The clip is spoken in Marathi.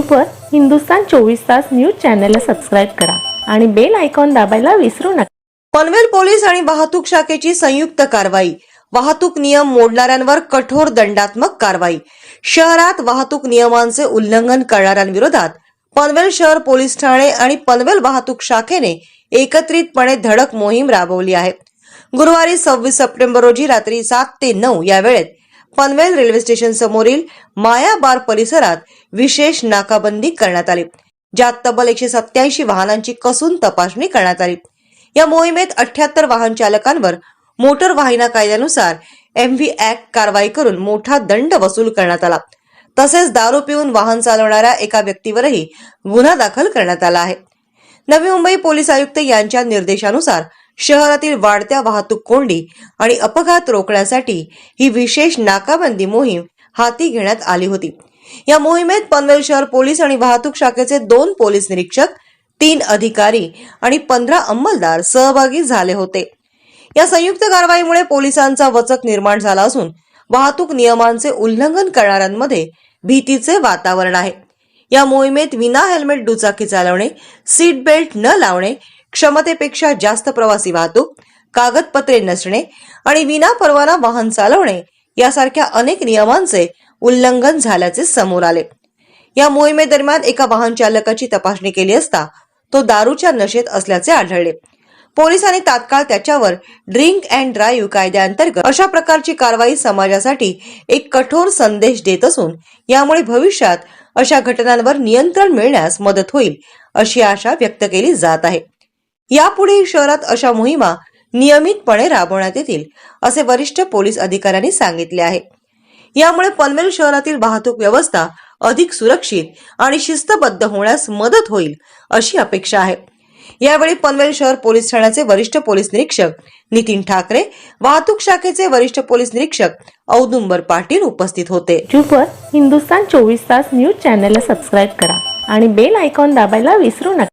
यूट्यूबवर हिंदुस्तान चोवीस तास न्यूज चॅनलला सबस्क्राईब करा आणि बेल आयकॉन दाबायला विसरू नका. पनवेल पोलीस आणि वाहतूक शाखेची संयुक्त कारवाई. वाहतूक नियम मोडणाऱ्यांवर कठोर दंडात्मक कारवाई. शहरात वाहतूक नियमांचे उल्लंघन करणाऱ्यांविरोधात पनवेल शहर पोलीस ठाणे आणि पनवेल वाहतूक शाखेने एकत्रितपणे धडक मोहीम राबवली आहे. गुरुवारी सव्वीस सप्टेंबर रोजी रात्री सात ते नऊ या वेळेत पनवेल रेल्वे स्टेशन समोरील माया बार परिसरात विशेष नाकाबंदी करण्यात आली ज्यात तब्बल एकशे सत्याऐंशी वाहनांची कसून तपासणी करण्यात आली. या मोहिमेत अठ्याहत्तर वाहन चालकांवर मोटर वाहिना कायद्यानुसार एम व्ही ऍक्ट कारवाई करून मोठा दंड वसूल करण्यात आला. तसेच दारू पिऊन वाहन चालवणाऱ्या एका व्यक्तीवरही गुन्हा दाखल करण्यात आला आहे. नवी मुंबई पोलीस आयुक्त यांच्या निर्देशानुसार शहरातील वाढत्या वाहतूक कोंडी आणि अपघात रोखण्यासाठी ही विशेष नाकाबंदी मोहीम हाती घेण्यात आली होती. या मोहिमेत पनवेल शहर पोलीस आणि वाहतूक शाखेचे दोन पोलीस निरीक्षक तीन अधिकारी आणि पंधरा अंमलदार सहभागी झाले होते. या संयुक्त कारवाईमुळे पोलिसांचा वचक निर्माण झाला असून वाहतूक नियमांचे उल्लंघन करणाऱ्यांमध्ये भीतीचे वातावरण आहे. या मोहिमेत विना हेल्मेट दुचाकी चालवणे सीट बेल्ट न लावणे क्षमतेपेक्षा जास्त प्रवासी वाहतूक कागदपत्रे नसणे आणि विना परवाना वाहन चालवणे यासारख्या अनेक नियमांचे उल्लंघन झाल्याचे समोर आले. या मोहिमेदरम्यान एका वाहन चालकाची तपासणी केली असता तो दारूच्या नशेत असल्याचे आढळले. पोलिसांनी तात्काळ त्याच्यावर ड्रिंक अँड ड्राईव्ह कायद्याअंतर्गत अशा प्रकारची कारवाई समाजासाठी एक कठोर संदेश देत असून यामुळे भविष्यात अशा घटनांवर नियंत्रण मिळण्यास मदत होईल अशी आशा व्यक्त केली जात आहे. यापुढे शहरात अशा मोहिमा नियमितपणे राबवण्यात येतील असे वरिष्ठ पोलीस अधिकाऱ्यांनी सांगितले आहे. यामुळे पनवेल शहरातील वाहतूक व्यवस्था अधिक सुरक्षित आणि शिस्तबद्ध होण्यास मदत होईल अशी अपेक्षा आहे. यावेळी पनवेल शहर पोलीस ठाण्याचे वरिष्ठ पोलीस निरीक्षक नितीन ठाकरे वाहतूक शाखेचे वरिष्ठ पोलीस निरीक्षक औदुंबर पाटील उपस्थित होते. यूट्यूबवर हिंदुस्तान चोवीस तास न्यूज चॅनलला सबस्क्राईब करा आणि बेल आयकॉन दाबायला विसरू नका.